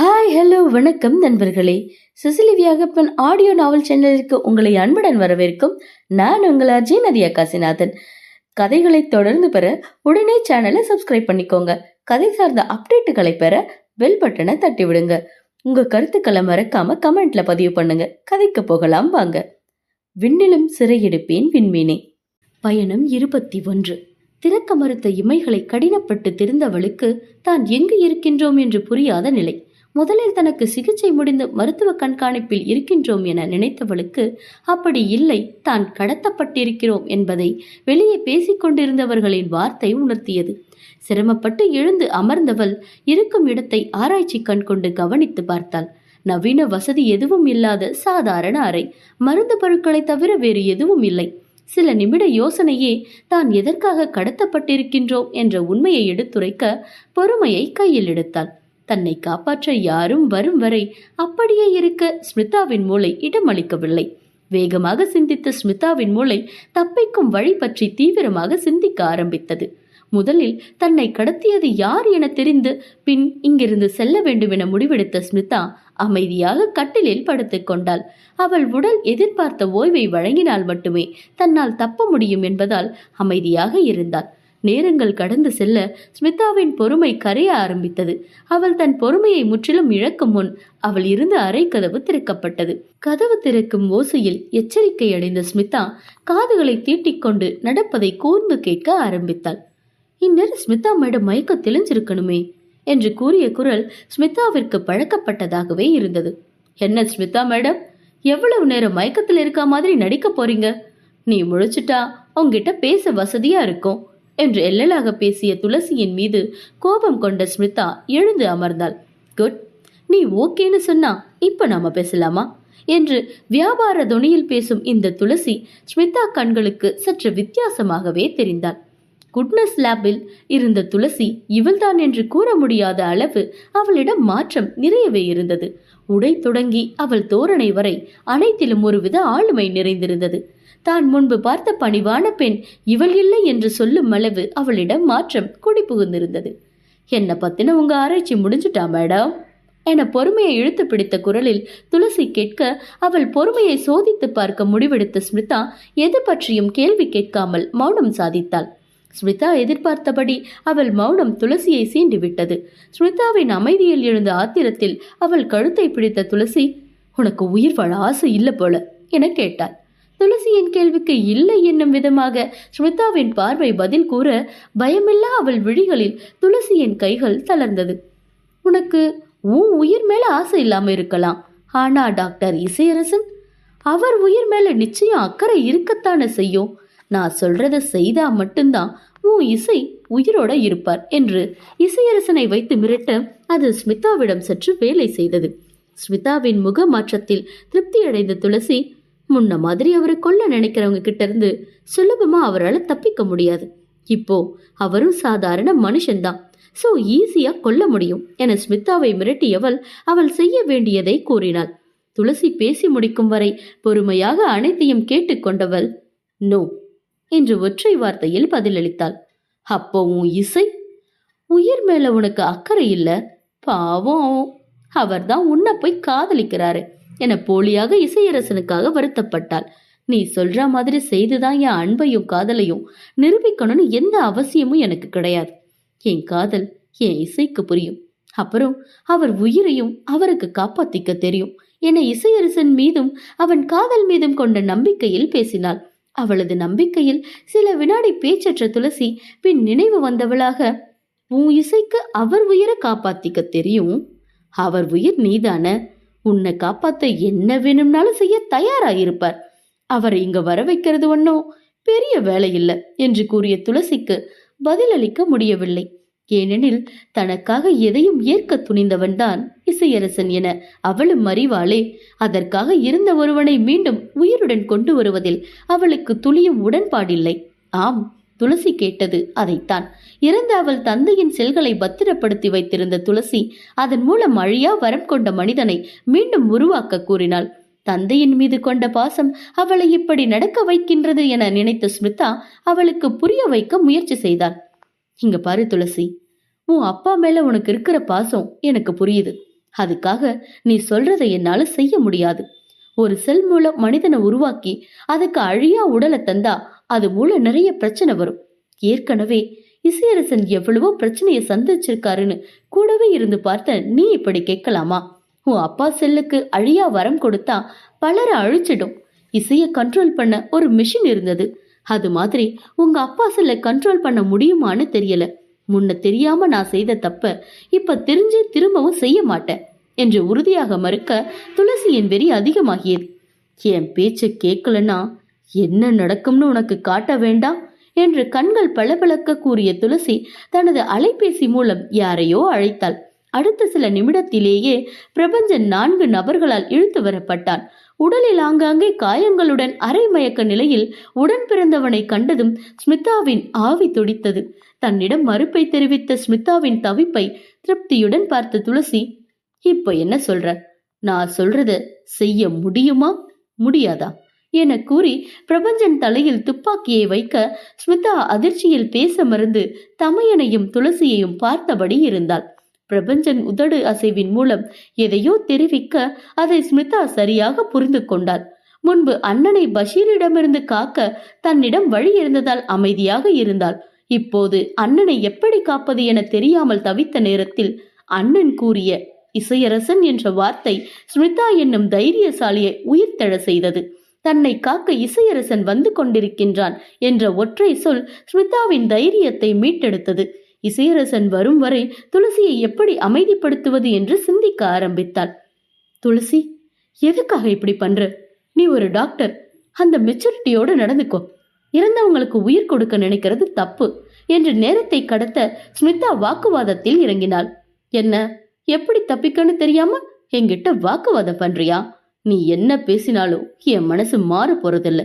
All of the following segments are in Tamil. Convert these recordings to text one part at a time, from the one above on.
ஹாய் ஹலோ வணக்கம் நண்பர்களே. சிசிலி வியாகப்பன் ஆடியோ நாவல் சேனலிற்கு உங்களை அன்புடன் வரவேற்கும் நான் உங்கள் அர்ஜய் நதியா காசிநாதன் கதைகளை தொடர்ந்து பெற உடனே சேனலை சப்ஸ்கிரைப் பண்ணிக்கோங்க. கதை சார்ந்த அப்டேட்டுகளை பெற பெல் பட்டனை தட்டி விடுங்க உங்க கருத்துக்களை மறக்காம கமெண்ட்ல பதிவு பண்ணுங்க. கதைக்கு போகலாம் வாங்க. விண்ணிலும் சிறையெடுப்பேன் விண்மீனே. பயணம் இருபத்தி ஒன்று. திறக்க மறுத்த இமைகளை கடினப்பட்டு திருந்தவளுக்கு தான் எங்கு இருக்கின்றோம் என்று புரியாத நிலை. முதலில் தனக்கு சிகிச்சை முடிந்து மருத்துவ கண்காணிப்பில் இருக்கின்றோம் என நினைத்தவளுக்கு அப்படி இல்லை தான் கடத்தப்பட்டிருக்கிறோம் என்பதை வெளியே பேசிக்கொண்டிருந்தவர்களின் வார்த்தை உணர்த்தியது. சிரமப்பட்டு எழுந்து அமர்ந்தவள் இருக்கும் இடத்தை ஆராய்ச்சி கண் கொண்டு கவனித்து பார்த்தாள். நவீன வசதி எதுவும் இல்லாத சாதாரண அறை. மருந்து பொருட்களை தவிர வேறு எதுவும் இல்லை. சில நிமிட யோசனையே தான் எதற்காக கடத்தப்பட்டிருக்கின்றோம் என்ற உண்மையை எடுத்துரைக்க பொறுமையை கையில் எடுத்தாள். தன்னை காப்பாற்ற யாரும் வரும் வரை அப்படியே இருக்க ஸ்மிதாவின் மூளை இடமளிக்கவில்லை. வேகமாக சிந்தித்த ஸ்மிதாவின் மூளை தப்பிக்கும் வழி பற்றி தீவிரமாக சிந்திக்க ஆரம்பித்தது. முதலில் தன்னை கடத்தியது யார் என தெரிந்து பின் இங்கிருந்து செல்ல வேண்டும் என முடிவெடுத்த ஸ்மிதா அமைதியாக கட்டிலில் படுத்துக்கொண்டாள் அவள் உடல் எதிர்பார்த்த ஓய்வை வழங்கினால் மட்டுமே தன்னால் தப்ப முடியும் என்பதால் அமைதியாக இருந்தாள். நேரங்கள் கடந்து செல்ல ஸ்மிதாவின் பொறுமை கரைய ஆரம்பித்தது. அவள் தன் பொறுமையை முற்றிலும் இழக்கும் முன் அவள் இருந்த அறை கதவு திறக்கப்பட்டது. கதவு திறக்கும் ஓசையில் எச்சரிக்கை அடைந்த ஸ்மிதா காதுகளை தீட்டிக்கொண்டு நடப்பதை கூர்ந்து கேட்க ஆரம்பித்தாள். இந்நேரம் ஸ்மிதா மேடம் மயக்க தெளிஞ்சிருக்கணுமே என்று கூறிய குரல் ஸ்மிதாவிற்கு பழக்கப்பட்டதாகவே இருந்தது. என்ன ஸ்மிதா மேடம் எவ்வளவு நேரம் மயக்கத்தில் இருக்க மாதிரி நடிக்க போறீங்க? நீ முழிச்சிட்டா உங்ககிட்ட பேச வசதியா இருக்கும். என்று எல்லலாக பேசிய துளசியின் மீது கோபம் கொண்ட ஸ்மிதா எழுந்து அமர்ந்தாள். குட். நீ ஓகேன்னு சொன்னா இப்ப நாம பேசலாமா? என்று வியாபார துணியில் பேசும் இந்த துளசி ஸ்மிதா கண்களுக்கு சற்று வித்தியாசமாகவே தெரிந்தாள். குட்னஸ் லேபில் இருந்த துளசி இவள்தான் என்று கூற முடியாத அளவு அவளிடம் மாற்றம் நிறையவே இருந்தது. உடை தொடங்கி அவள் தோரணை வரை அனைத்திலும் ஒருவித ஆளுமை நிறைந்திருந்தது. தான் முன்பு பார்த்த பணிவான பெண் இவள் இல்லை என்று சொல்லும் அளவு அவளிடம் மாற்றம் குடி புகுந்திருந்தது. என்ன பத்தின உங்க ஆராய்ச்சி முடிஞ்சுட்டா மேடம்? என பொறுமையை இழுத்து பிடித்த குரலில் துளசி கேட்க அவள் பொறுமையை சோதித்து பார்க்க முடிவெடுத்த ஸ்மிதா எது பற்றியும் கேள்வி கேட்காமல் மௌனம் சாதித்தாள். ஸ்மிதா எதிர்பார்த்தபடி அவள் மௌனம் துளசியை சீண்டிவிட்டது. ஸ்மிதாவின் அமைதியில் எழுந்த ஆத்திரத்தில் அவள் கழுத்தை பிடித்த துளசி உனக்கு உயிர் வாழ ஆசை இல்லை போல என கேட்டாள். துளசியின் கேள்விக்கு இல்லை என்னும் விதமாக ஸ்மிதாவின் பார்வை பதில் கூற பயமில்லா அவள் விழிகளில் துளசியின் கைகள் தளர்ந்தது. உனக்கு உன் உயிர் மேல ஆசை இல்லாம இருக்கலாம். ஆனா டாக்டர் இசையரசன் அவர் உயிர் மேல நிச்சயம் அக்கறை இருக்கத்தானே செய்யும். நான் சொல்றத செய்தா மட்டும்தான் உன் இசை உயிரோட இருப்பார் என்று இசையரசனை வைத்து மிரட்ட அது ஸ்மிதாவிடம் சற்று வேலை செய்தது. ஸ்மிதாவின் முக மாற்றத்தில் திருப்தியடைந்த துளசி முன்ன மாதிரி அவரை கொல்ல நினைக்கிறவங்க கிட்ட இருந்து சுலபமா அவரால் தப்பிக்க முடியாது. இப்போ அவரும் சாதாரண மனுஷன்தான். சோ ஈஸியா கொல்ல முடியும் என ஸ்மிதாவை மிரட்டியவள் அவள் செய்ய வேண்டியதை கூறினாள். துளசி பேசி முடிக்கும் வரை பொறுமையாக அனைத்தையும் கேட்டுக்கொண்டவள் நோ என்று ஒற்றை வார்த்தையில் பதிலளித்தாள். அப்போ உன் இசை? உயிர் மேல உனக்கு அக்கறை இல்ல? பாவம். அவர்தான் உன்னை போய் காதலிக்கிறாரு. என போலியாக இசையரசனுக்காக வருத்தப்பட்டாள். நீ சொல்ற மாதிரி செய்துதான் என் அன்பையும் காதலையும் நிரூபிக்கணும்னு எந்த அவசியமும் எனக்கு கிடையாது. என் காதல் என் இசைக்கு புரியும். அப்புறம் அவர் உயிரையும் அவருக்கு காப்பாத்திக்க தெரியும் என இசையரசன் மீதும் அவன் காதல் மீதும் கொண்ட நம்பிக்கையில் பேசினாள். அவளது நம்பிக்கையில் சில வினாடி பேச்சற்ற துளசி பின் நினைவு வந்தவளாக உன் இசைக்கு அவர் உயிரை காப்பாத்திக்க தெரியும்? அவர் உயிர் நீதான? உன்னை காப்பாத்த என்ன வேணும்னாலும் செய்ய தயாராயிருப்பார். அவரை இங்க வர வைக்கிறது ஒன்றும் பெரிய வேலை இல்லை என்று கூறிய துளசிக்கு பதிலளிக்க முடியவில்லை. ஏனெனில் தனக்காக எதையும் ஏற்க துணிந்தவன்தான் இசையரசன் என அவளும் அறிவாளே. அதற்காக இருந்த ஒருவனை மீண்டும் உயிருடன் கொண்டு வருவதில் அவளுக்கு துளியும் உடன்பாடில்லை. ஆம் துளசி கேட்டது அதைத்தான். இறந்த அவள் தந்தையின் செல்களை பத்திரப்படுத்தி வைத்திருந்த துளசி அதன் மூலம் அழியா வரம் கொண்ட மனிதனை மீண்டும் உருவாக்க கூறினாள். தந்தையின் மீது கொண்ட பாசம் அவளை இப்படி நடக்க வைக்கின்றது என நினைத்த ஸ்மிதா அவளுக்கு புரிய வைக்க முயற்சி செய்தாள். இங்க பாரு துளசி உன் அப்பா மேல உனக்கு இருக்கிற பாசம் எனக்கு புரியுது. அதுக்காக நீ சொல்றதை என்னால செய்ய முடியாது. ஒரு செல் மூலம் மனிதனை உருவாக்கி அதுக்கு அழியா உடலை தந்தா அது மூலம் நிறைய பிரச்சனை வரும். ஏற்கனவே இசையரசன் எவ்வளவோ பிரச்சனையை சந்திச்சிருக்காருன்னு கூடவே இருந்து பார்த்த நீ இப்படி கேட்கலாமா? உன் அப்பா செல்லுக்கு அழியா வரம் கொடுத்தா பலரை அழிச்சிடும். இசைய கண்ட்ரோல் பண்ண ஒரு மிஷின் இருந்தது. அது மாதிரி உங்க அப்பா செல்லை கண்ட்ரோல் பண்ண முடியுமான்னு தெரியல. முன்ன தெரியாம நான் செய்த தப்ப இப்ப தெரிஞ்சு திரும்பவும் செய்ய மாட்டேன் என்று உறுதியாக மறுக்க துளசியின் வெறி அதிகமாகியது. என் பேச்சை கேட்கலன்னா என்ன நடக்கும்னு உனக்கு காட்ட வேண்டாம்? என்று கண்கள் பளபளக்க கூறிய துளசி தனது அலைபேசி மூலம் யாரையோ அழைத்தாள். அடுத்த சில நிமிடத்திலேயே பிரபஞ்சன் நான்கு நபர்களால் இழுத்து வரப்பட்டான். உடலில் ஆங்காங்கே காயங்களுடன் அரை மயக்க நிலையில் உடன் பிறந்தவனை கண்டதும் ஸ்மிதாவின் ஆவி துடித்தது. தன்னிடம் மறுப்பை தெரிவித்த ஸ்மிதாவின் தவிப்பை திருப்தியுடன் பார்த்த துளசி இப்ப என்ன சொல்ற? நான் சொல்றத செய்ய முடியுமா? முடியாதா? என கூறி பிரபஞ்சன் தலையில் துப்பாக்கியை வைக்க ஸ்மிதா அதிர்ச்சியில் பேச மறந்து தமையனையும் துளசியையும் பார்த்தபடி இருந்தாள். பிரபஞ்சன் உதடு அசைவின் மூலம் எதையோ தெரிவிக்க அதை ஸ்மிதா சரியாக புரிந்து கொண்டாள். முன்பு அண்ணனை பஷீரிடமிருந்து காக்க தன்னிடம் வழி இருந்ததால் அமைதியாக இருந்தாள். இப்போது அண்ணனை எப்படி காப்பது என தெரியாமல் தவித்த நேரத்தில் அண்ணன் கூறிய இசையரசன் என்ற வார்த்தை ஸ்மிதா என்னும் தைரியசாலியை உயிர்த்தெழ செய்தது. தன்னை காக்க இசையரசன் வந்து கொண்டிருக்கின்றான் என்ற ஒற்றை சொல் ஸ்மிதாவின் தைரியத்தை மீட்டெடுத்தது. இசையரசன் வரும் வரை துளசியை எப்படி அமைதிப்படுத்துவது என்று சிந்திக்க ஆரம்பித்தாள். துளசி எதுக்காக இப்படி பண்ற? நீ ஒரு டாக்டர். அந்த மெச்சூரிட்டியோட நடந்துக்கோ. இறந்தவங்களுக்கு உயிர் கொடுக்க நினைக்கிறது தப்பு என்று நேரத்தை கடத்த ஸ்மிதா வாக்குவாதத்தில் இறங்கினாள். என்ன? எப்படி தப்பிக்கன்னு தெரியாம என்கிட்ட வாக்குவாதம் பண்றியா? நீ என்ன பேசினாலும் என் மனசு மாற போறதில்ல.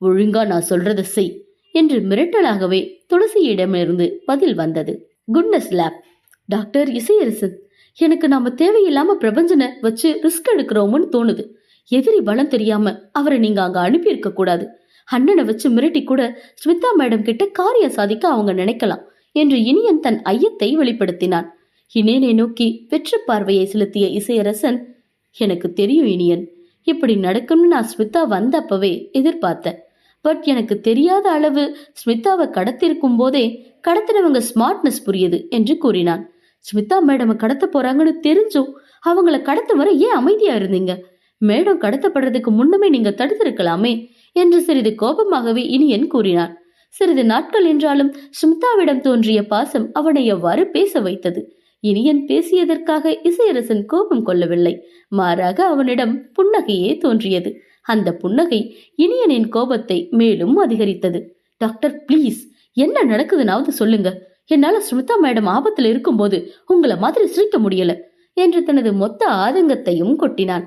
ஒழுங்கா நான் சொல்றத செய் என்று மிரட்டலாகவே துளசியிடமிருந்து பதில் வந்தது. Goodness lab. டாக்டர் இசையரசன் எனக்கு நாம தேவையில்லாம பிரபஞ்சனை வச்சு ரிஸ்க் எடுக்கிறோமோன்னு தோணுது. எதிரி பலம் தெரியாம அவரை நீங்க அங்க அனுப்பியிருக்க கூடாது. அண்ணனை வச்சு மிரட்டி கூட ஸ்மிதா மேடம் கிட்ட காரியம் சாதிக்க அவங்க நினைக்கலாம் என்று இனியன் தன் ஐயத்தை வெளிப்படுத்தினான். இனியனை நோக்கி வெற்று பார்வையை செலுத்திய இசையரசன் எனக்கு தெரியும் இனியன் இப்படி நடக்கும்னு நான் ஸ்மிதா வந்தப்பவே எதிர்பார்த்தேன். பட் எனக்கு தெரியாத அளவு ஸ்மிதாவை கடத்திருக்கும் போதே கடத்தினவங்க ஸ்மார்ட்னஸ் புரியுது என்று கூறினான். ஸ்மிதா மேடம் கடத்த போறாங்கன்னு தெரிஞ்சும் அவங்கள கடத்த வர ஏன் அமைதியா இருந்தீங்க? மேடம் கடத்தப்படுறதுக்கு முன்னமே நீங்க தடுத்திருக்கலாமே என்று சிறிது கோபமாகவே இனியன் கூறினான் சிறிது நாட்கள் என்றாலும் ஸ்மிதாவிடம் தோன்றிய பாசம் அவனை எவ்வாறு பேச வைத்தது? இனியன் பேசியதற்காக இசையரசன் கோபம் கொள்ளவில்லை. மாறாக அவனிடம் புன்னகையே தோன்றியது. அந்த புன்னகை இனியனின் கோபத்தை மேலும் அதிகரித்தது. டாக்டர் ப்ளீஸ் என்ன நடக்குதுனாவது சொல்லுங்க. என்னால ஸ்மிதா மேடம் ஆபத்துல இருக்கும்போது உங்களை மாதிரி சிரிக்க முடியல என்று தனது மொத்த ஆதங்கத்தையும் கொட்டினான்.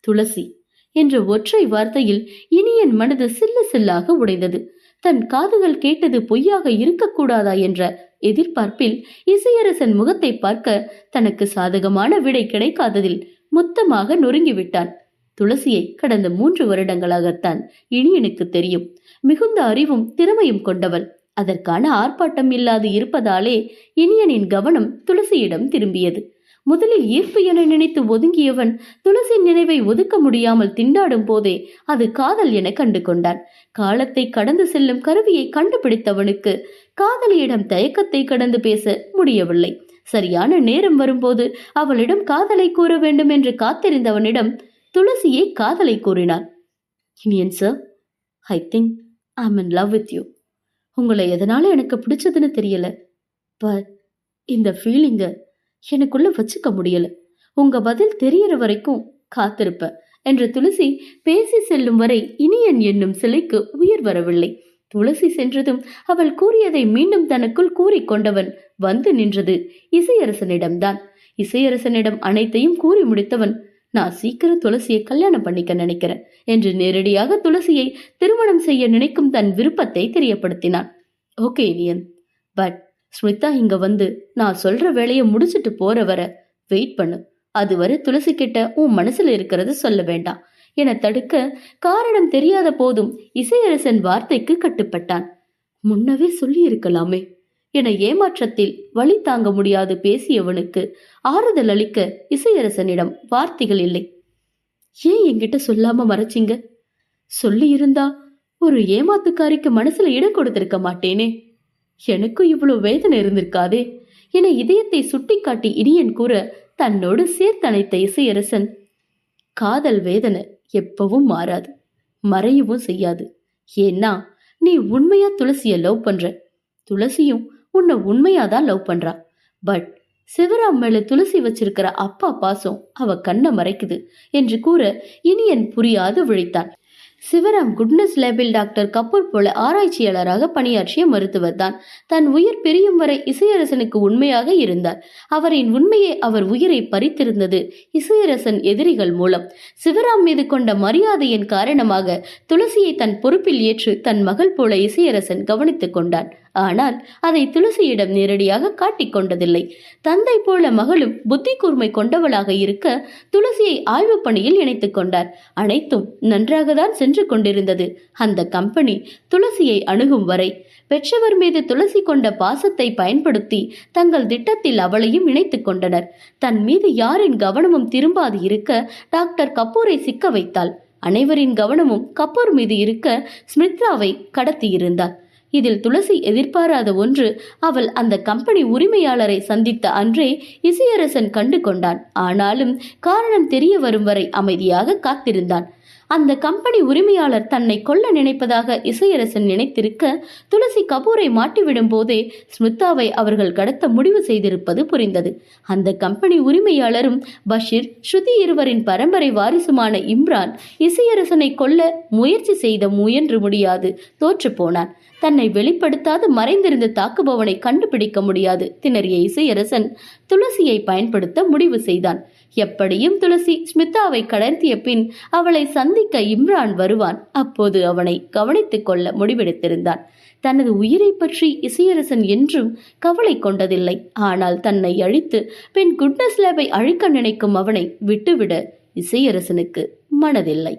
துளசி என்ற ஒற்றை வார்த்தையில் இனியன் மனது சில்லு சில்லாக உடைந்தது. தன் காதுகள் கேட்டது பொய்யாக இருக்கக்கூடாதா என்ற எதிர்பார்ப்பில் இசையரசன் முகத்தை பார்க்க தனக்கு சாதகமான விடை கிடைக்காததில் மொத்தமாக நொறுங்கிவிட்டான். துளசியை கடந்த மூன்று வருடங்களாகத்தான் இனியனுக்கு தெரியும். மிகுந்த அறிவும் திறமையும் கொண்டவள். அதற்கான ஆர்ப்பாட்டம் இல்லாது இருப்பதாலே இனியனின் கவனம் துளசியிடம் திரும்பியது. முதலில் ஈர்ப்பு என நினைத்து ஒதுங்கியவன் துளசி நினைவை ஒதுக்க முடியாமல் திண்டாடும் போதே அது காதல் என கண்டு கொண்டான் காலத்தை கடந்து செல்லும் கருவியை கண்டுபிடித்தவனுக்கு காதலியிடம் தயக்கத்தை கடந்து பேச முடியவில்லை. சரியான நேரம் வரும்போது அவளிடம் காதலை கூற வேண்டும் என்று காத்திருந்தவனிடம் துளசியே காதலை கூறினான். Iniyan sir I think I in love with you உங்களை எதனால எனக்கு பிடிச்சதுன்னு தெரியல பட் இந்த ஃபீலிங்கை எனக்குள்ள வச்சுக்க முடியல. உங்க பதில் தெரியற வரைக்கும் காத்திருப்ப. என்ற துளசி பேசி செல்லும் வரை இனியன் என்னும் சிலைக்கு உயிர் வரவில்லை. துளசி சென்றதும் அவள் கூறியதை மீண்டும் தனக்குள் கூறிக்கொண்டவன் வந்து நின்றது இசையரசனிடம்தான். இசையரசனிடம் அனைத்தையும் கூறி முடித்தவன் நான் சீக்கிரம் துளசியை கல்யாணம் பண்ணிக்க நினைக்கிறேன் என்று நேரடியாக துளசியை திருமணம் செய்ய நினைக்கும் தன் விருப்பத்தை தெரியப்படுத்தினான். ஓகே இனியன். பட் ஸ்மிதா இங்க வந்து நான் சொல்ற வேலையை முடிச்சிட்டு போற வர வெயிட் பண்ணு. அதுவரை துளசி கிட்ட உன் மனசுல இருக்கிறத சொல்ல வேண்டாம். என தடுக்க காரணம் தெரியாத போதும் இசையரசன் வார்த்தைக்கு கட்டுப்பட்டான். முன்னவே சொல்லி இருக்கலாமே என ஏமாற்றத்தில் வழி தாங்க முடியாது பேசியவனுக்கு ஆறுதல் அளிக்க இசையரசனிடம் வார்த்தைகள் இல்லை. ஏன் என்கிட்ட சொல்லாம மறைச்சிங்க? சொல்லி இருந்தா ஒரு ஏமாத்துக்காரிக்கு மனசுல இடம் கொடுத்திருக்க மாட்டேனே. எனக்கும் இவ்வளவு வேதனை இருந்திருக்காதே என இதயத்தை சுட்டிக்காட்டி இனியன் கூற தன்னோடு சேர்த்தனைத்த இசையரசன் காதல் வேதனை எப்பவும் மாறாது மறையவும் செய்யாது. ஏன்னா நீ உண்மையா துளசிய லவ் பண்ற? துளசியும் உன்னை உண்மையா தான் லவ் பண்றா. பட் சிவராம் மேல துளசி வச்சிருக்கிற அப்பா பாசம் அவ கண்ணை மறைக்குது என்று கூற இனியன் புரியாது விழித்தான். சிவராம் குட்னஸ் லேபில் டாக்டர் கபூர் போல ஆராய்ச்சியாளராக பணியாற்றிய மருத்துவர் தான். தன் உயிர் பிரியும் வரை இசையரசனுக்கு உண்மையாக இருந்தார். அவரின் உண்மையை அவர் உயிரை பறித்திருந்தது இசையரசன் எதிரிகள் மூலம். சிவராம் மீது கொண்ட மரியாதையின் காரணமாக துளசியை தன் பொறுப்பில் ஏற்று தன் மகள் போல இசையரசன் கவனித்துக் கொண்டான். ஆனால் அதை துளசியிடம் நேரடியாக காட்டிக்கொண்டதில்லை தந்தை போல மகளும் புத்தி கூர்மை கொண்டவளாக இருக்க துளசியை ஆய்வு பணியில் இணைத்துக் கொண்டார். அனைத்தும் நன்றாகத்தான் சென்று கொண்டிருந்தது. அந்த கம்பெனி துளசியை அணுகும் வரை பெற்றவர் மீது துளசி கொண்ட பாசத்தை பயன்படுத்தி தங்கள் திட்டத்தில் அவளையும் இணைத்துக் கொண்டனர். தன் மீது யாரின் கவனமும் திரும்பாது இருக்க டாக்டர் கபூரை சிக்க வைத்தாள். அனைவரின் கவனமும் கபூர் மீது இருக்க ஸ்மித்ராவை கடத்தியிருந்தார். இதில் துளசி எதிர்பாராத ஒன்று அவள் அந்த கம்பெனி உரிமையாளரை சந்தித்த அன்றே இசையரசன் கண்டு கொண்டான். ஆனாலும் காரணம் தெரிய வரும் வரை அமைதியாக காத்திருந்தான். அந்த கம்பெனி உரிமையாளர் தன்னை கொல்ல நினைப்பதாக இசையரசன் நினைத்திருக்க துளசி கபூரை மாட்டிவிடும் போதே ஸ்மிதாவை அவர்கள் கடத்த முடிவு செய்திருப்பது புரிந்தது. அந்த கம்பெனி உரிமையாளரும் பஷீர் ஸ்ருதி இருவரின் பரம்பரை வாரிசுமான இம்ரான் இசையரசனை கொல்ல முயற்சி செய்த முயன்று முடியாது தோற்று போனான். தன்னை வெளிப்படுத்தாது மறைந்திருந்த தாக்குபவனை கண்டுபிடிக்க முடியாது திணறிய இசையரசன் துளசியை பயன்படுத்த முடிவு செய்தான். எப்படியும் துளசி ஸ்மிதாவை கடத்திய பின் அவளை சந்திக்க இம்ரான் வருவான். அப்போது அவனை கவனித்துக் கொள்ள முடிவெடுத்திருந்தான். தனது உயிரை பற்றி இசையரசன் என்றும் கவலை கொண்டதில்லை. ஆனால் தன்னை அழித்து பின் குட்னஸ் லேபை அழிக்க நினைக்கும் அவனை விட்டுவிட இசையரசனுக்கு மனதில்லை.